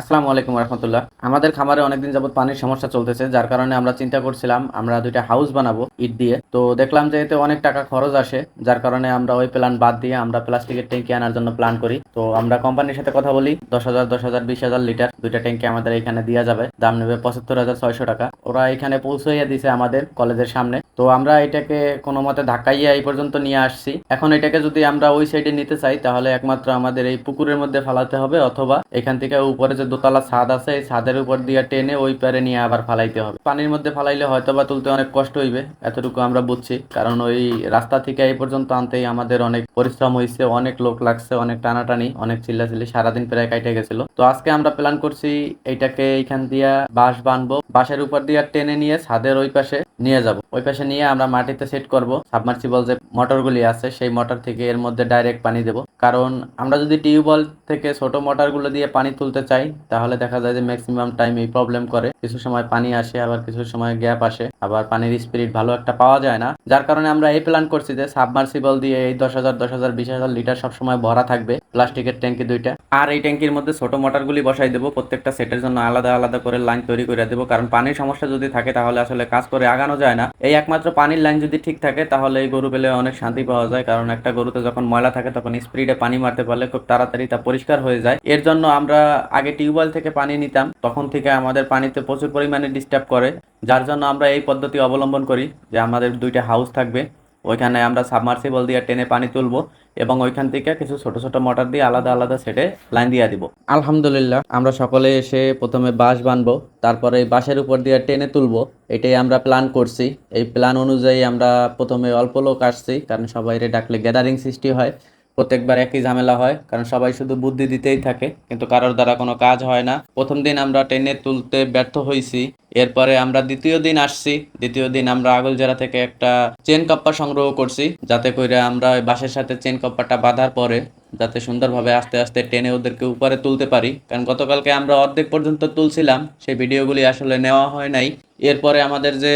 আসসালামু আলাইকুম রহমতুল্লাহ। আমাদের খামারে অনেকদিন যাবত পানির সমস্যা চলতেছে, যার কারণে আমরা চিন্তা করছিলাম আমরা দুইটা হাউস বানাবো ইট দিয়ে। তো দেখলাম যে এতে অনেক টাকা খরচ আসে, যার কারণে আমরা ওই প্ল্যান বাদ দিয়ে আমরা প্লাস্টিকের ট্যাঙ্কি আনার জন্য প্ল্যান করি। তো আমরা কোম্পানির সাথে কথা বলি। দশ হাজার দশ হাজার, বিশ হাজার লিটার দুইটা ট্যাঙ্কি আমাদের এখানে দেওয়া যাবে। দাম নেবে পঁচাত্তর হাজার ছয়শো টাকা। ওরা এখানে পৌঁছাইয়া দিছে আমাদের কলেজের সামনে। তো আমরা এটাকে কোনো মতে ধাক্কাইয়া এই পর্যন্ত নিয়ে আসছি। এখন এটাকে যদি আমরা ওই সাইডে নিতে চাই, তাহলে একমাত্র আমাদের এই পুকুরের মধ্যে ফালাতে হবে অথবা এখান থেকে উপরে যে দোতলা ছাদ আছে, এই ছাদের উপর দিয়ে টেনে ওই পারে নিয়ে আবার ফালাইতে হবে। পানির মধ্যে ফালাইলে হয়তো বা তুলতে অনেক কষ্ট হইবে, এতটুকু আমরা বুঝছি। কারণ ওই রাস্তা থেকে এই পর্যন্ত আনতেই আমাদের অনেক পরিশ্রম হয়েছে অনেক লোক লাগছে, অনেক টানাটানি। অনেক চিল্লাচিল্লি সারাদিন প্রায় কাইটে গেছিল। তো আজকে আমরা প্ল্যান করছি এইটাকে এইখান দিয়া বাঁশ বানবো। বাঁশের উপর দিয়ে টেনে নিয়ে ছাদের ওই পাশে নিয়ে যাব। ওই পাশে নিয়ে আমরা মাটিতে সেট করব। সাবমার্সিবল যে মোটরগুলি আছে, সেই মোটর থেকে এর মধ্যে ডাইরেক্ট পানি দেব। কারণ আমরা যদি টিউবওয়েল থেকে ছোট মোটরগুলো দিয়ে পানি তুলতে চাই, তাহলে দেখা যায় যে ম্যাক্সিমাম টাইম এই প্রবলেম করে। কিছু সময় পানি আসে, আবার কিছু সময় গ্যাপ আসে। আবার পানির স্পিরিট ভালো একটা পাওয়া যায় না। যার কারণে আমরা এই প্ল্যান করছি যে সাবমার্সিবল দিয়ে এই দশ হাজার দশ হাজার, বিশ হাজার লিটার সবসময় ভরা থাকবে, প্লাস্টিকের ট্যাঙ্কি দুইটা। আর এই ট্যাঙ্কির মধ্যে ছোট মোটরগুলি বসাই দেবো, প্রত্যেকটা সেটের জন্য আলাদা আলাদা করে লাইন তৈরি করে দেবো। কারণ পানির সমস্যা যদি থাকে তাহলে আসলে কাজ করে আগানো যায় না। এই একমাত্র পানির লাইন যদি ঠিক থাকে তাহলে এই গরু পেলে অনেক শান্তি পাওয়া যায়। কারণ একটা গরুতে যখন ময়লা থাকে তখন স্পিডে পানি মারতে পারলে খুব তাড়াতাড়ি তা পরিষ্কার হয়ে যায়। এর জন্য আমরা আগে টিউবওয়েল থেকে পানি নিতাম, তখন থেকে আমাদের পানিতে প্রচুর পরিমাণে ডিস্টার্ব করে। যার জন্য আমরা এই পদ্ধতি অবলম্বন করি যে আমাদের দুইটা হাউস থাকবে। ওইখানে আমরা সাবমার্সিবল দিয়ে টেনে পানি তুলবো এবং ওইখান থেকে কিছু ছোট ছোট মোটর দিয়ে আলাদা আলাদা সেটে লাইন দিয়ে দিব। আলহামদুলিল্লাহ, আমরা সকলে এসে প্রথমে বাঁশ বানবো, তারপরে বাঁশের উপর দিয়ে টেনে তুলবো, এটাই আমরা প্ল্যান করছি। এই প্ল্যান অনুযায়ী আমরা প্রথমে অল্প লোক আসছি, কারণ সবাই ডাকলে গ্যাদারিং সৃষ্টি হয়। প্রত্যেকবার একই ঝামেলা হয়, কারণ সবাই শুধু বুদ্ধি দিতেই থাকে, কিন্তু কারোর দ্বারা কোনো কাজ হয় না। প্রথম দিন আমরা টেনে তুলতে ব্যর্থ হয়েছি এরপরে আমরা দ্বিতীয় দিন আসছি, দ্বিতীয় দিন আমরা আগলজেরা থেকে একটা চেন কাপ্পা সংগ্রহ করছি, যাতে করে আমরা বাঁশের সাথে চেন কাপ্পাটা বাঁধার পরে যাতে সুন্দরভাবে আস্তে আস্তে টেনে ওদেরকে উপরে তুলতে পারি। কারণ গতকালকে আমরা অর্ধেক পর্যন্ত তুলছিলাম, সেই ভিডিওগুলি আসলে নেওয়া হয় নাই। এরপরে আমাদের যে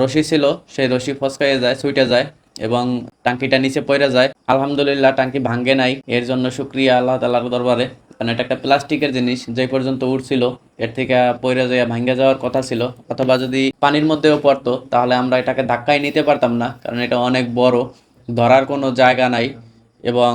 রশি ছিল, সেই রশি ফসকাইয়ে যায় ছুটে যায় এবং টাঙ্কিটা নিচে পড়ে যায়। আলহামদুলিল্লাহ টাঙ্কি ভাঙ্গে নাই। এর জন্য সুক্রিয়া আল্লাহ তালার দরবারে। কারণ এটা একটা প্লাস্টিকের জিনিস, যে পর্যন্ত উঠছিল এর থেকে পৈরে যাইয়া ভাঙ্গে যাওয়ার কথা ছিল। অথবা যদি পানির মধ্যেও পড়তো, তাহলে আমরা এটাকে ধাক্কায় নিতে পারতাম না, কারণ এটা অনেক বড়, ধরার কোনো জায়গা নাই। এবং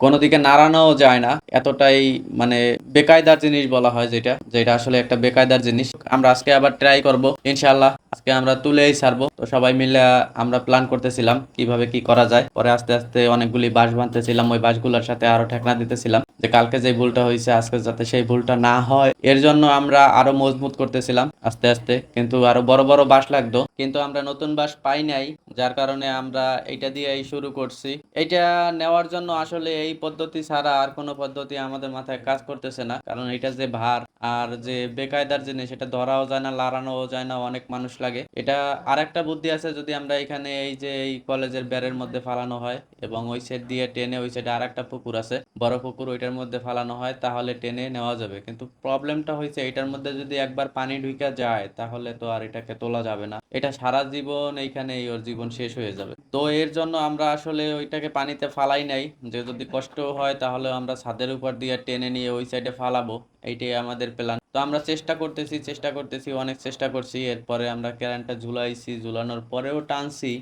কোনো দিকে নাড়ানোও যায় না। এতটাই মানে বেকায়দার জিনিস বলা হয় যেটা যেটা আসলে একটা বেকায়দার জিনিস। আমরা আজকে আবার ট্রাই করব ইনশাল্লাহ আজকে আমরা তুলেই ছাড়বো। তো সবাই মিলে আমরা প্ল্যান করতেছিলাম কীভাবে কি করা যায়। পরে আস্তে আস্তে অনেকগুলি বাঁশ বাঁধতেছিলাম, ওই বাঁশগুলোর সাথে আরও ঠেকনা দিতেছিলাম যে কালকে যে ভুলটা হয়েছে, আজকে যাতে সেই ভুলটা না হয়। এর জন্য আমরা আরও মজবুত করতেছিলাম আস্তে আস্তে, কিন্তু আরও বড় বড় বাঁশ লাগতো। কিন্তু আমরা নতুন বাস পাই নাই, যার কারণে আমরা এইটা দিয়েই শুরু করছি। এইটা নেওয়ার জন্য আসলে এই পদ্ধতি ছাড়া আর কোনো পদ্ধতি আমাদের মাথায় কাজ করতেছে না, কারণ এটা যে ভার আর যে বেকায়দার জিনিস, এটা ধরাও যায় না, লাড়ানোও যায় না, অনেক মানুষ লাগে। এটা আর একটা বুদ্ধি আছে, যদি আমরা এখানে এই যে এই কলেজের ব্যারের মধ্যে ফালানো হয় এবং ওই সেট দিয়ে টেনে ওই সাইডে আর একটা পুকুর আছে, বড় পুকুর ওইটার মধ্যে ফালানো হয়, তাহলে টেনে নেওয়া যাবে। কিন্তু প্রবলেমটা হয়েছে, এটার মধ্যে যদি একবার পানি ঢুকে যায়, তাহলে তো আর এটাকে তোলা যাবে না। এটা সারা জীবন এইখানে ওর জীবন শেষ হয়ে যাবে। তো এর জন্য আমরা আসলে ওইটাকে পানিতে ফালাই নাই। যে যদি কষ্ট হয় তাহলে আমরা ছাদের উপর দিয়ে টেনে নিয়ে ওই সাইডে ফালাবো। এইটাই আমাদের প্ল্যান তো আমরা চেষ্টা করতেছি চেষ্টা করতেছি, অনেক চেষ্টা করছি। এরপরে আমরা ক্যারেন্টটা ঝুলাইছি, ঝুলানোর পরেও টানছি।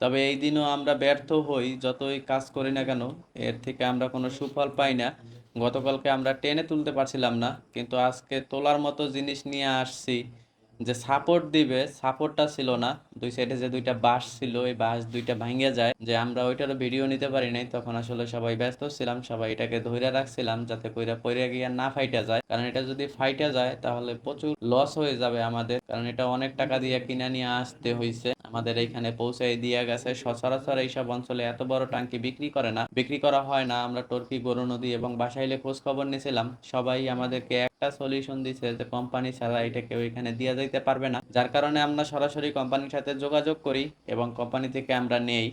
তবে এই দিনও আমরা ব্যর্থ হই, যতই কাজ করি না কেন, এর থেকে আমরা কোনো সুফল পাই না। গতকালকে আমরা টেনে তুলতে পারছিলাম না, কিন্তু আজকে তোলার মতো জিনিস নিয়ে আসছি। যে সাপোর্ট দিবে সাপোর্টটা ছিল না। দুই সাইডে যে দুইটা বাঁশ ছিল, এই বাঁশ দুইটা ভাঙে যায়। যে আমরা ওইটারও ভিডিও নিতে পারি নাই। তখন আসলে সবাই ব্যস্ত ছিলাম, সবাই এটাকে ধরে রাখছিলাম যাতে কইরা পইরা গিয়া না ফাইটা যায়। কারণ এটা যদি ফাইটা যায়, তাহলে প্রচুর লস হয়ে যাবে আমাদের। কারণ এটা অনেক টাকা দিয়ে কিনে নিয়ে আসতে হয়েছে আমাদের এইখানে পৌঁছাই দিয়ে গেছে। সচরাচর এইসব অঞ্চলে এত বড় টাঙ্কি বিক্রি করে না। বিক্রি করা হয় না। আমরা টর্কি, গরু, নদী এবং বাসাইলে খোঁজ খবর নিয়েছিলাম সবাই আমাদেরকে একটা সলিউশন দিছে যে কোম্পানি ছাড়া এটা কেউ এখানে দিয়ে যাইতে পারবে না। যার কারণে আমরা সরাসরি কোম্পানির সাথে যোগাযোগ করি এবং কোম্পানি থেকে আমরা নেই।